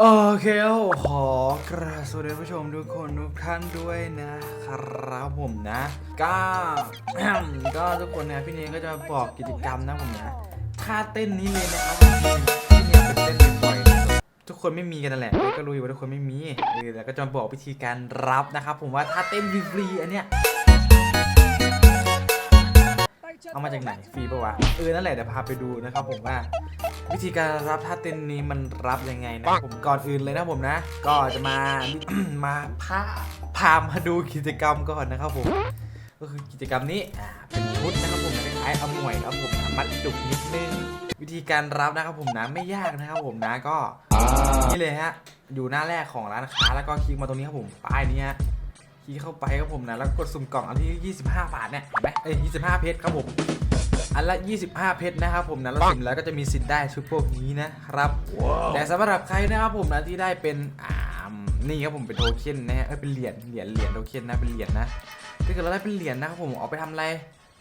โอเคครับขอกราบสวัสดีผู้ชมทุกคนทุกท่านด้วยนะครับผมนะก็ก็ทุกคนนะพี่เนยก็จะบอกกิจกรรมนะผมนะท่าเต้นนี้เลยนะครับพี่เนยเป็นเต้นบ่อยนะทุกคนไม่มีกันแหละก็รู้อยู่ว่าทุกคนไม่มีเออแล้วก็จะบอกวิธีการรับนะครับผมว่าท่าเต้นฟรีอันเนี้ยเอามาจากไหนฟรีปะวะเออนั่นแหละเดี๋ยวพาไปดูนะครับผมว่า วิธีการรับท่าเต้นนี้มันรับยังไงนะผมก่อนอื่นเลยนะผมนะ ก็จะมา มาพาพามาดูกิจกรรมก่อนนะครับผม ก็คือกิจกรรมนี้อ่าเป็นชุดนะครับผมคล้ายๆเอาหน่วยครับผมนะมัดจุกนิดนึงวิธีการรับนะครับผมนะไม่ยากนะครับผมนะก็นี่เลยฮะอยู่หน้าแรกของร้านค้าแล้วก็คลิกมาตรงนี้ครับผมป้ายนี้ฮะคลิกเข้าไปครับผมนะแล้วกดสุ่มกล่องอันที่ 25 บาทเนี่ยเห็นไหมเอ้ย25 เพชรครับผม อันละ 25 เพชรนะครับผมนะแล้วสุ่มแล้วก็จะมีสิทธิ์ได้ชุดพวกนี้นะครับ แต่สำหรับใครนะครับผมนะที่ได้เป็นอ่านี่ครับผมเป็นโทเค็นนะฮะเอ้ยเป็นเหรียญเหรียญเหรียญโทเค็นนะเป็นเหรียญนะถ้าเกิดเราได้เป็นเหรียญนะครับผมเอาไปทำอะไร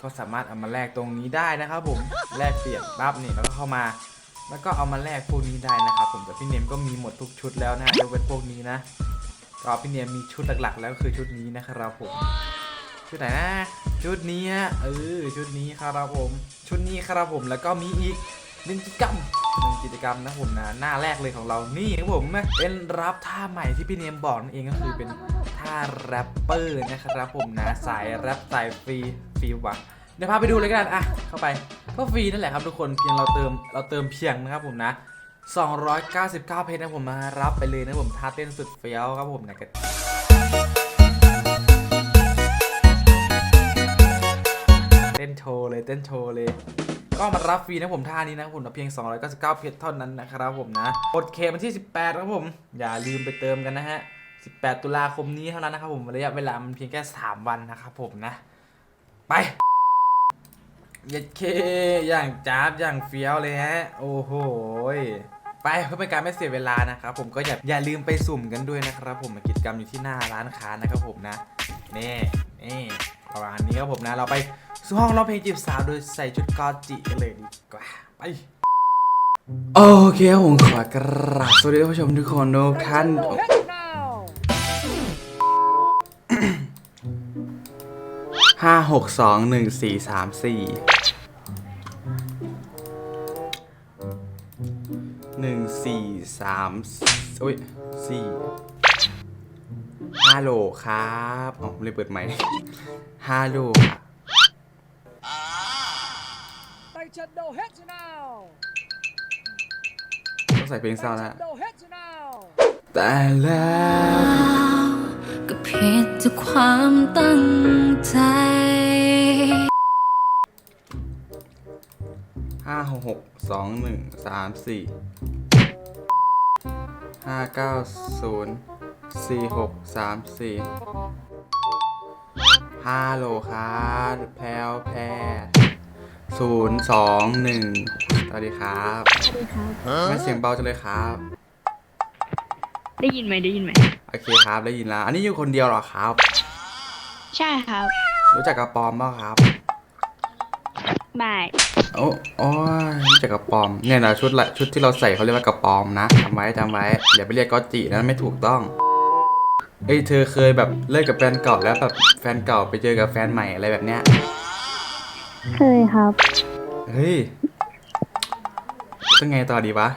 ก็สามารถเอามาแลกตรงนี้ได้นะครับผมแลกเปลี่ยนปั๊บนี่แล้วก็เข้ามา แล้วก็เอามาแลกพวกนี้ได้นะครับผมแต่พี่เนมก็มีหมดทุกชุดแล้วนะยกเว้นพวกนี้นะก็พี่เนียมีชุดหลักๆ แล้วก็คือชุดนี้นะครับผมชุดไหนนะ ชุดนี้ฮะเออชุดนี้ครับผม ชุดนี้ครับผมแล้วก็มีอีกหนึ่งกิจกรรมหนึ่งกิจกรรมนะผมนะหน้าแรกเลยของเรานี่ครับผมเป็นรับท่าใหม่ที่พี่เนียมบอกนั่นเองก็คือเป็นท่าแรปเปอร์นะครับผมนะสายแรปสายฟรีฟรีวะเดี๋ยวพาไปดูเลยกันอะเข้าไปก็ฟรีนั่นแหละครับทุกคนเพียงเราเติมเราเติมเพียงนะครับผมนะ 299 เพชรนะผมมารับไปเลยนะผมท่าเต้นสุดเฟี้ยวครับผมนะ ต้นโชว์เลยเต้นโชว์เลย ก็มารับฟรีนะผมท่านี้นะผมเพียง 299 เพชรเท่านั้นนะครับผมนะกดเควันที่ 18ครับผม อย่าลืมไปเติมกันนะฮะ 18 ตุลาคมนี้เท่านั้นนะครับผมระยะเวลามันเพียงแค่ 3 วันนะครับผมนะ ไปเย็ดเคอย่างจ้าบอย่างเฟี้ยวเลยฮะ โอ้โหไปเพื่อเป็นการไม่เสียเวลานะครับผมก็อย่าอย่าลืมไปสุ่มกันด้วยนะครับผมกิจกรรมอยู่ที่หน้าร้านค้านะครับผมนะนี่นี่ประมาณนี้ครับผมนะเราไป สู่ห้องร้องเพลงจีบสาวโดยใส่ชุดกอจิกันเลยดีกว่าไปโอเคผมขอกราบสวัสดีท่านผู้ชมทุกคนทุกท่านห้าหกสองหนึ่งสี่สามสี่หนึ่งสี่สามอุ้ยสี่ฮัลโหลครับอ๋อไม่ได้เปิดไมค์ฮัลโหลครับ Tay chân đầu hết cho nào ต้องใส่เพลงเศร้า Tay แล้ว chân đầu hết cho nào แต่แล้วก็ผิดจากความตั้งใจห้าหกหกสองหนึ่งสามสี่ห้าเก้าศูนย์สี่หกสามสี่ฮัลโหลครับแพลวแพร ศูนย์สองหนึ่งสวัสดีครับสวัสดีครับ ไม่เสียงเบาจังเลยครับ ได้ยินไหมได้ยินไหม โอเคครับได้ยินแล้ว อันนี้อยู่คนเดียวเหรอครับ ใช่ครับ รู้จักกระปอมบ้างครับบ่ายโอ้โอ้ยรู้จักกระปอม เนี่ยนะชุดละชุดที่เราใส่เขาเรียกว่ากระปอมนะจำไว้จำไว้อย่าไปเรียกก็จินะไม่ถูกต้องเอ้ยเธอเคยแบบเลิกกับแฟนเก่าแล้วแบบแฟนเก่าไปเจอกับแฟนใหม่อะไรแบบเนี้ย เคยครับ เฮ้ยจะไงต่อดีวะ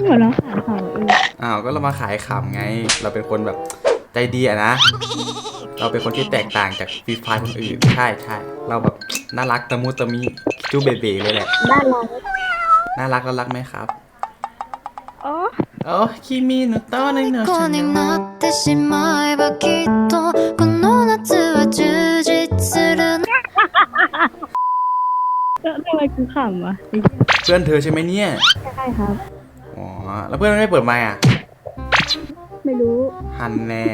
หัวเราะขายของเอง อ้าวก็เรามาขายขำไง เราเป็นคนแบบใจดีอะนะ เราเป็นคนที่แตกต่างจากฟรีไฟคนอื่น ใช่ใช่เราแบบน่ารักตะมุตะมิจูเบเบเลยแหละ ด้านเรา น่ารักแล้วรักไหมครับ โอ้ โอ้คิมิโนโตะในโน 虜 ชา に โน なってしまえばきっと ไมกูขำวะเพื่อนเธอใช่ไหมเนี่ย ใช่ครับ อ๋อ แล้วเพื่อนไม่เปิดไมค์อะ ไม่รู้ ฮันแน่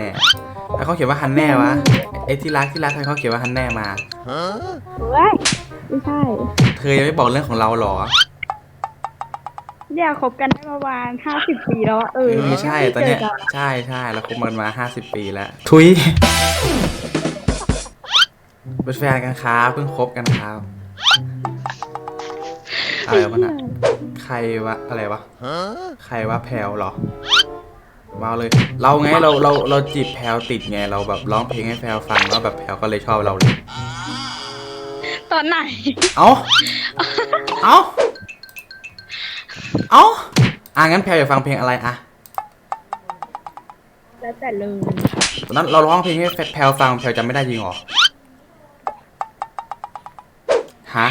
แล้วเขาเขียนว่าฮันแน่วะไอ้ที่รักที่รักทำไมเขาเขียนว่าฮันแน่มาเฮ้ยไม่ใช่ เธอยังไม่บอกเรื่องของเราเหรอ เนี่ยคบกันได้ประมาณห้าสิบปีแล้วอะเออเออใช่ตอนเนี้ยไม่คจกัใช่ใช่เราคบกันมาห้าสิบปีแล้ว ทุยเป็นแฟนกันครับเพิ่งคบกันครับ อะไรวะน่ะครวะอะไรวะใครวะแพลวเหรอว้าวเลย เราไงเราเราเราจีบแพลวติดไงเราแบบร้องเพลงให้แพลวฟังแล้วแบบแพลวก็เลยชอบเราเลย ตอนไหน เอาเอาเอาอะงั้นแพลวอยากฟังเพลงอะไรอะแล้วแต่เลยตอนนั้นเราร้องเพลงให้แพลวฟังแพลวจำไม่ได้จริงเหรอฮะ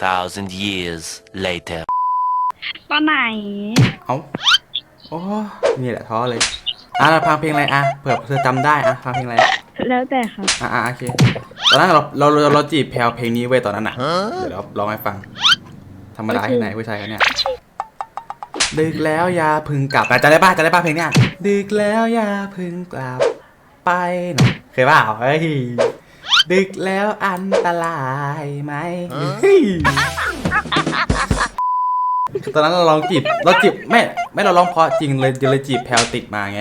2,000 years later. ตอนไหน เอาโอ้นี่แหละท้อเลย อะเราฟังเพลงอะไรอะเผื่อเธอจำได้อะฟังเพลงอะไร แล้วแต่ครับ อะอะโอเค ตอนนั้นเราเราเราเราจีบแพลวเพลงนี้ไว้ยตอนนั้นอะ เดี๋ยวเราร้องให้ฟัง ธรรมดาที่ไหนผู้ชายกันเนี่ย ดึกแล้วอย่าพึงกลับแต่จำได้ป่ะจำได้ป่ะเพลงเนี้ยดึกแล้วอย่าพึงกลับไปหน่อยเคยเปล่าเฮ้ย ดึกแล้วอันตรายไหมเฮ้ยตอนนั้นเราลองจีบเราจีบไม่ไม่เราร้องเพราะจริงเลยเลยจีบแพลวติดมาไง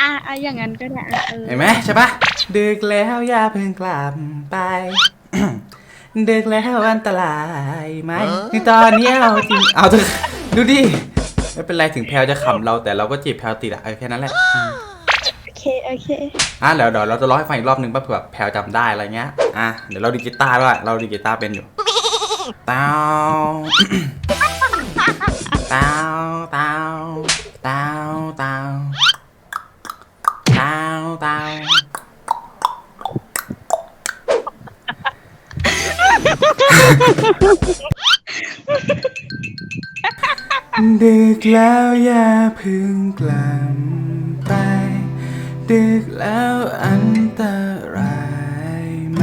อะอะอย่างนั้นก็ได้อะเออเห็นไหมใช่ปะดึกแล้วอย่าเพิ่งกลับไป ดึกแล้วอันตรายไหมตอนนี้เอาจริงเอาเถอะดูดิไม่เป็นไรถึงแพลวจะขำเราแต่เราก็จีบแพลวติดอะเออแค่นั้นแหละอืมโอ เคโอเคอะเดี๋ยวเดี๋ยวเราจะร้องให้ฟังอีกรอบนึงป่ะเผื่อแพลวจำได้อะไรเงี้ยอะเดี๋ยวเราดีดกีตาร์ด้วยเราดีดกีตาร์เป็นอยู่เต้าเต้าเต้าเต้าเต้าเต้าเต้าดึกแล้วอย่าเพึ่งกลับไป ดึกแล้วอันตรายไหม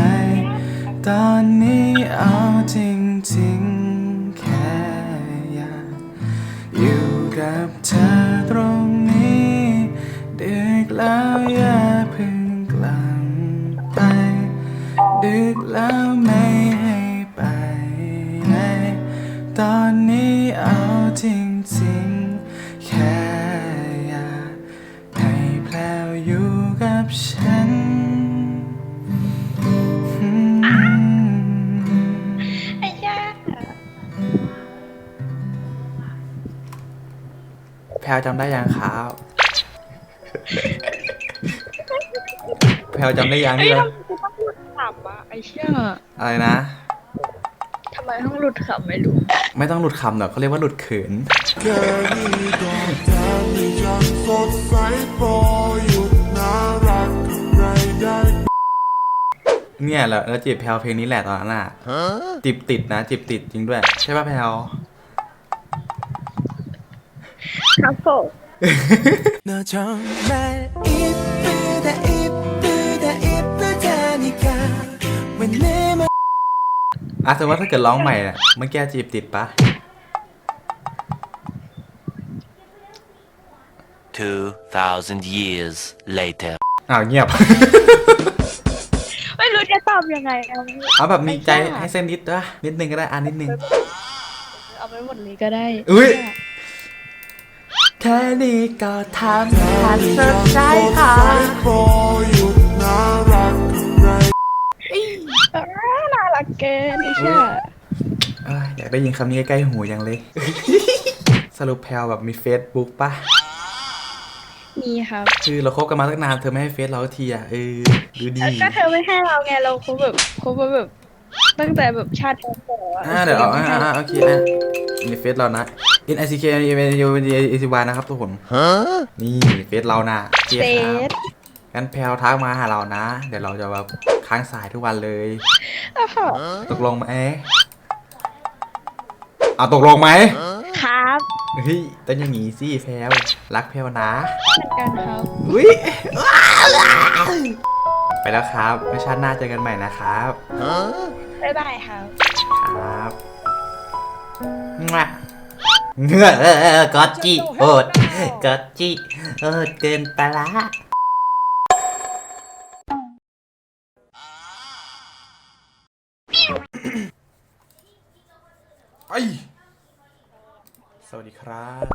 ตอนนี้เอาจริงจริงแค่อยากอยู่กับเธอตรงนี้ ดึกแล้วอยาก ลวจำได้ยังครับแพลวจำได้ยังเฮ้ยที่เราทำไมกูต้องหลุดขำอะไอ้เชี่ยอะไรนะ ทำไมต้องหลุดขำไม่รู้ไม่ต้องหลุดคำหรอกเขาเรียกว่าหลุดเขิน แค่นี้ก็แทนที่จะสดใสพอหยุดน่ารักใครได้ เนี่ยแหละแล้วจีบแพลวเพลงนี้แหละตอนนั้นอะจีบติดนะจีบติดจริงด้วย ใช่ป่ะแพลว ครับผมอาสมมติถ้าเกิดร้องใหม่อะเมื่อกี้จีบติดปะ Two thousand years later อ้าวเงียบ ไม่รู้จะตอบยังไงเอเอาแบบมีใจให้เส้นนิดด้วยนิดนึงก็ได้อ่านิดนึง เอาไปหมดเลยก็ได้อุ้ย แค่นี้ก็ทำให้สดใสค่ะพอหยุดน่ารักใครเออน่ารักเกินไอ้เชี่ยเอ้ยอยากได้ยินคำนี้ใกล้ๆหูยังเลย สรุปแพลวแบบมีเฟซบุ๊กปะมีครับคือเราคบกันมาตั้งนานเธอไม่ให้เฟซเราสักทีอะเออดูดีก็เธอไม่ให้เราไงเราคบแบบคบมาแบบตั้งแต่แบบชาติก่อนอ่าเดี๋ยวเอาอ่าอ่าโอเคอะในเฟซเรานะ N I C K N E N U N E C Y นะครับทุกคนนี่เฟซเรานะโอเคเซครับตงั้นแพลวทักมาหาเรานะ เดี๋ยวเราจะแบบค้างสายทุกวันเลยอ้าวตกลงไหมเอาตกลงไหมครับเฮ้ยต้องอย่างงี้สิแพลวรักแพลวนะเหมือนกันครับอุ้ยไปแล้วครับไว้ชาติหน้าเจอกันใหม่นะครับบ๊ายบายครับครับมั่ว เงือเอกอตจิโอดกอตจิโอดเกินไปละไปสวัสดีครับ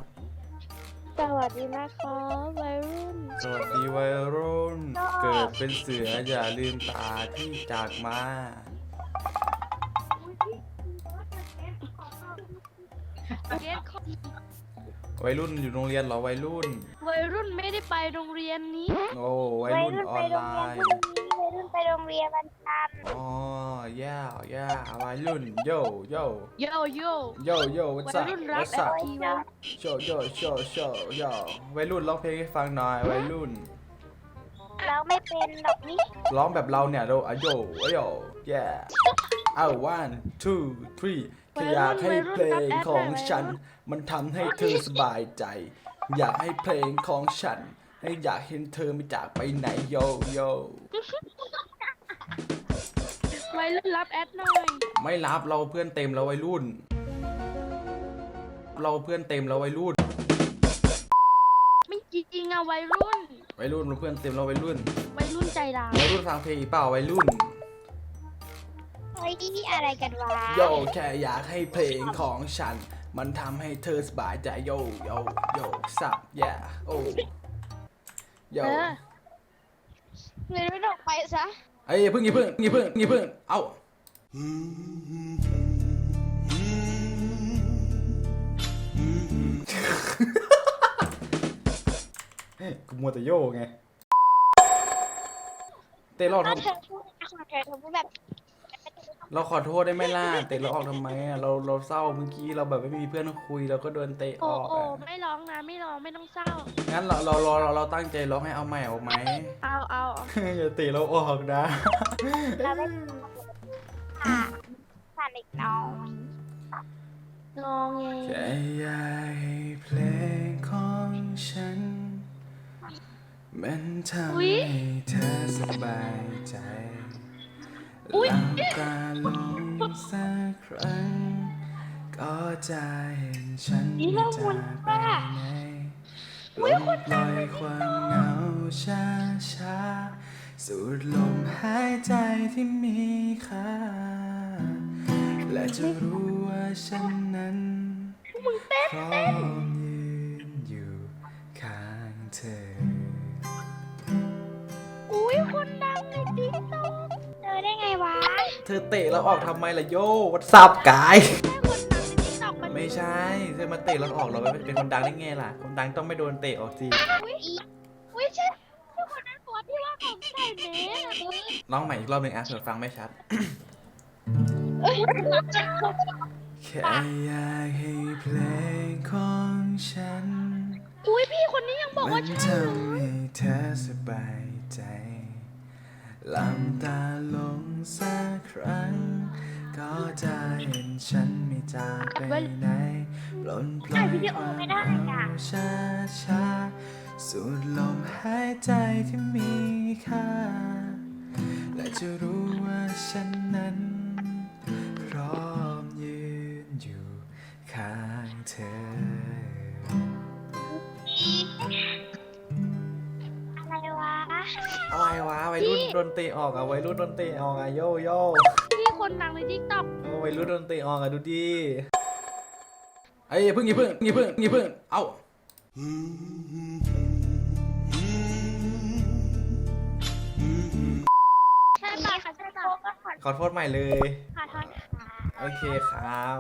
สวัสดีนะคะวัยรุ่น สวัสดีวัยรุ่น เกิดเป็นเสืออย่าลืมตาที่จากมา วัยรุ่นอยู่โรงเรียนเหรอวัยรุ่น วัยรุ่นไม่ได้ไปโรงเรียนนี้ โอ้วัยรุ่นออนไลน์วัยรุ่นไปโรงเรียนวันจันทร์อ๋อย่าย่าวัยรุ่นโยโยโยโย่โยโย่ what's วัย up รุ่นรับ what's แอ up ทีวัยโชว์โชว์โชว์โชว์โยวัยรุ่นร้องเพลงให้ฟังหน่อยวัยรุ่นเราไม่เป็นหรอกนี่ร้องแบบเราเนี่ยเราอะโยอะโย yeah เอา one two three แค่อยากให้เพลงของฉัน มันทำให้เธอสบายใจ อยากให้เพลงของฉัน ให้อยากเห็นเธอไม่จากไปไหนโยโยวัยรุ่นรับแอดหน่อย ไม่รับเราเพื่อนเต็มแล้ววัยรุ่น เราเพื่อนเต็มแล้ววัยรุ่นไม่จริงๆอะวัยรุ่น วัยรุ่นเราเพื่อนเต็มแล้ววัยรุ่น วัยรุ่นใจร้ายวัยรุ่นฟังเพลงอีกเปล่าวัยรุ่น เฮ้ยนี่อะไรกันวะโยแค่อยากให้เพลงของฉัน มันทำให้เธอสบายใจโยโยโยสับ yeah โอ้โยเออวัยรุ่นออกไปซะเอ้ยอย่าเพิ่งอย่าเพิ่งอย่าเพิ่งอย่าเพิ่งเอ้ากูมัวแต่โยไง เตะเราถ้าทำเธอพูดนะขอเธอเธอพูดแบบ เราขอโทษได้ไหมล่ะเตะเราออกทำไมอะเราเราเศร้าเมื่อกี้เราแบบไม่มีเพื่อนคุยเราก็โดนเตะอโอ้อกโอ้อะไม่ร้องนะไม่ร้องไม่ต้องเศร้า งั้นเราเราเราเราเราตั้งใจร้องให้เอาใหม่ออกไหมเอาเอาเอาอย่าเตะเราออกนะเราไม่ผ่านผ่านอีกน้องงองเงแค่อยากให้เพลงของฉัน มันทำให้เธอสบายใจ หลับตาลงสักครั้ง ก็จะเห็นฉันไม่จากไปไหนลมปล่อยความเหงาช้าช้าๆสูดลมหายใจที่มีค่าและจะรู้ว่าฉันนั้น อเตะเราออกทำไมล่ะโย่วัดสับกายคนดังในติ๊กต็อกมันไม่ใช่เธอมาเตะเราออกเราเป็นคนดังได้ไงล่ะ คนดังต้องไม่โดนเตะออกสิอุ้ยใช่ที่คนนั้นตัวที่ว่าผมใส่เมสอะร้องใหม่อีกรอบหนึ่งอะเผื่อฟังไม่ชัด เอ้ยแค่อยากให้เพลงของฉัน อุ้ยพี่คนนี้ยังบอกมัว่านใช่ ทำให้เธอสบายใจห ลับตาลงสักครั้ง ก็จะเห็นฉันไม่จากไปไหนปลนปล่อยความเหงาช้าช้าสูดลมหายใจที่มีค่า และจะรู้ว่าฉันนั้นพร้อมยืนอยู่ข้างเธอ วะวัยรุ่นโดนเตะออกอะวัยรุ่นโดนเตะออกอะโยโย่ พี่คนดังในติ๊กต็อก โอ้วัยรุ่นโดนเตะออกอะดูดิไอ้ยอย่าเพิ่งอย่าเพิ่งอย่าเพิ่งอย่าเพิ่งเอ้า ใช่ป่ะค่ะใช่ป่ะก็ขอ ขอโทษใหม่เลย ขอโทษค่ะ โอเคครับ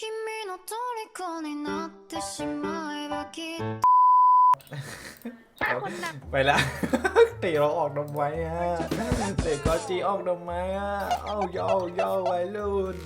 君の虜になってしまえばきっと คนดังไปละเตะเราออกทำไมอะเตะกอจีออกทำไมอะเอ้าโยโย่วัยรุ่น